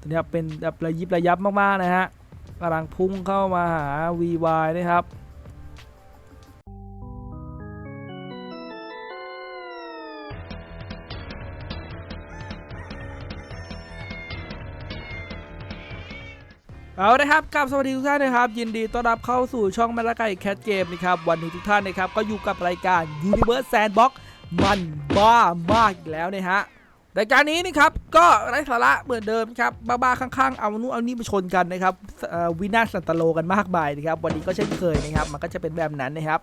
ตัวเนี้เป็นแบบระยิบระยับมากๆนะฮะกำลังพุ่งเข้ามาหา VY นะครับเอาละครับกับสวัสดีทุกท่านนะครับ ยินดีต้อนรับเข้าสู่ช่องแมลกาแคทเกมนะครับ วันนี้ทุกท่านนะครับ ก็อยู่กับรายการ Universe Sandbox มันบ้ามากอีกแล้วนะฮะ รายการนี้นะครับก็ไร้สาระเหมือนเดิมครับบ้าๆข้างๆเอานู่นเอานี่มาชนกันนะครับวินาศสันตโลกันมากมายนะครับวันนี้ก็เช่นเคยนะครับ มันก็จะเป็นแบบนั้นนะครับ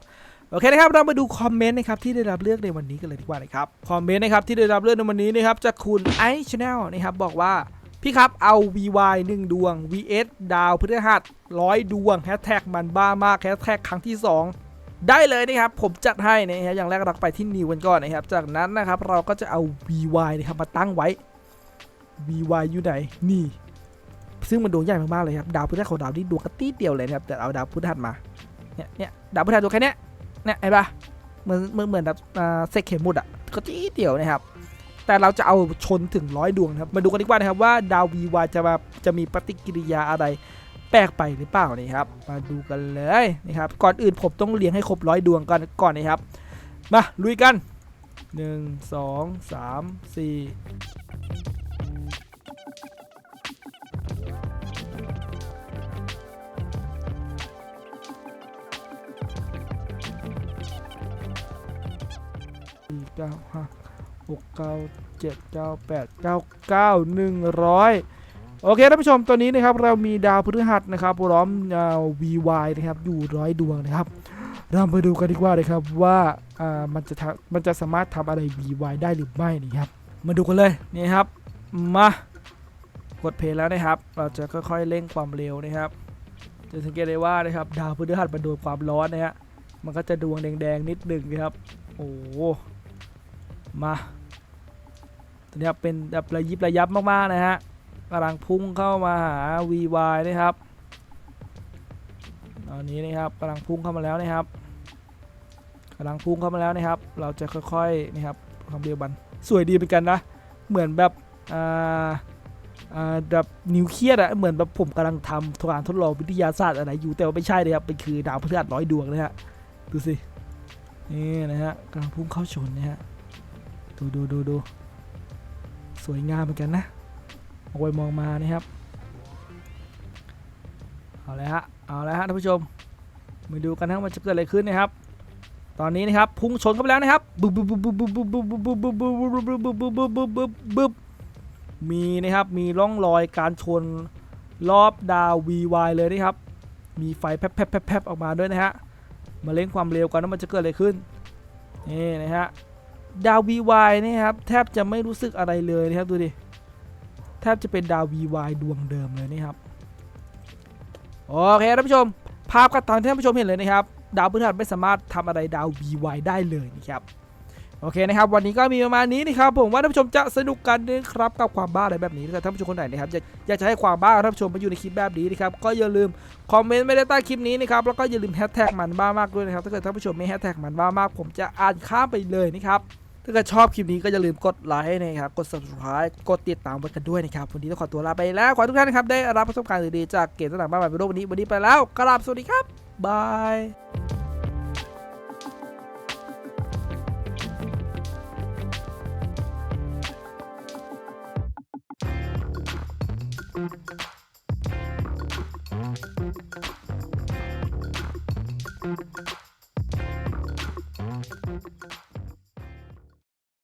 โอเคนะครับเรามาดูคอมเมนต์นะครับที่ได้รับเลือกในวันนี้กันเลยดีกว่านะครับคอมเมนต์นะครับที่ได้รับเลือกในวันนี้นะครับจากคุณไอชแนลนะครับบอกว่าพี่ครับเอา VY 1 ดวง VS ดาวพฤหัสร้อยดวงแฮชแท็กมันบ้ามากแฮชแท็กครั้งที่ 2 ได้เลยนะครับ ผมจัดให้นะครับอย่างแรกเราไปที่นิวกันก่อนนะครับ จากนั้นนะครับเราก็จะเอา VY นะครับมาตั้งไว้ VY อยู่ไหนนี่ ซึ่งมันดวงใหญ่มากๆเลยครับดาวพฤหัสของดาวนี่ดวงกระตี้เดียวเลยนะครับแต่เอาดาวพฤหัสมาเนี่ยเนี่ยดาวพฤหัสดวงแค่นี้เนี่ยเห็นปะเหมือนเหมือนเหมือนแบบเซกเข็มหมุดอะกระตี้เดียวนะครับแต่เราจะเอาชนถึงร้อยดวงครับมาดูกันดีกว่านะครับว่าดาว VY จะมาจะมีปฏิกิริยาอะไร แปลกไปหรือเปล่านี่ครับ มาดูกันเลยนะครับก่อนอื่นผมต้องเลี้ยงให้ครบร้อยดวงก่อนก่อนนะครับ มาลุยกัน 1 2 3 4สี่เก้าห้าหกเก้าเจ็ดเก้าแปดเก้าเก้าหนึ่งร้อย โอเคท่านผู้ชมตัวนี้นะครับเรามีดาวพฤหัสนะครับพร้อมดาว VY นะครับอยู่ร้อยดวงนะครับเรามาดูกันดีกว่าเลยครับว่าอ่ามันจะทำมันจะสามารถทำอะไร VY ได้หรือไม่นี่ครับ มาดูกันเลยนี่ครับ มากดเพลย์แล้วนะครับ เราจะค่อยๆเร่งความเร็วนะครับ จะสังเกตได้ว่านะครับ ดาวพฤหัสมันโดนความร้อนนะฮะมันก็จะดวงแดงๆนิดหนึ่งนะครับ โอ้มาตัวนี้เป็นแบบระยิบระยับมากๆนะฮะ กำลังพุ่งเข้ามาหา VY นะครับ ตอนนี้นะครับกำลังพุ่งเข้ามาแล้วนะครับกำลังพุ่งเข้ามาแล้วนะครับ เราจะค่อยๆนะครับความเร็วมันสวยดีเหมือนกันนะ เหมือนแบบอ่าอ่าแบบนิวเคลียร์อะเหมือนแบบผมกำลังทำการทดลองวิทยาศาสตร์อะไรอยู่แต่ว่าไม่ใช่เลยครับเป็นคือดาวพฤหัสร้อยดวงนะฮะดูสินี่นะฮะกำลังพุ่งเข้าชนนะฮะดูดูดูดูสวยงามเหมือนกันนะ องไปมองมานะครับ เอาเลยฮะ เอาเลยฮะท่านผู้ชม มาดูกันนะว่ามันจะเกิดอะไรขึ้นนะครับ ตอนนี้นะครับพุ่งชนเข้าไปแล้วนะครับบึบบึบบึบบึบบึบบึบบึบบึบบึบบึบบึบบึบบึบบึบบึบบึบมีนะครับ มีร่องรอยการชนรอบดาว VY เลยนะครับ มีไฟแพบๆๆๆออกมาด้วยนะฮะ มาเล่นความเร็วกันว่ามันจะเกิดอะไรขึ้น นี่นะฮะ ดาว VY นี่ครับแทบจะไม่รู้สึกอะไรเลยนะครับดูดิ บจะเป็นดาว VY ดวงเดิมเลยนี่ครับ โอเคท่านผู้ชม ภาพก็ตามที่ท่านผู้ชมเห็นเลยนะครับ ดาวพฤหัสไม่สามารถทำอะไรดาว VY ได้เลยนะครับโอเคนะครับวันนี้ก็มีประมาณนี้นะครับผมว่าท่านผู้ชมจะสนุกกันนะครับกับความบ้าอะไรแบบนี้ถ้าท่านผู้ชมคนไหนนะครับอยากอยากจะให้ความบ้าท่านผู้ชมมาอยู่ในคลิปแบบนี้นะครับก็อย่าลืมคอมเมนต์ไม่ได้ใต้คลิปนี้นะครับแล้วก็อย่าลืมแฮชแท็กมันบ้ามากด้วยนะครับถ้าเกิดท่านผู้ชมไม่แฮชแท็กมันบ้ามาก ผมจะอ่านข้ามไปเลยนะครับ ถ้าเกิดชอบคลิปนี้ก็อย่าลืมกดไลค์นะครับ กด subscribe กดติดตามไว้กันด้วยนะครับ วันนี้ต้องขอตัวลาไปแล้ว ขอทุกท่านนะครับ ได้รับประสบการณ์ดีๆจากเกมสนามบ้านใหม่เป็นโลกวันนี้ วันนี้ไปแล้วกราบสวัสดีครับ บาย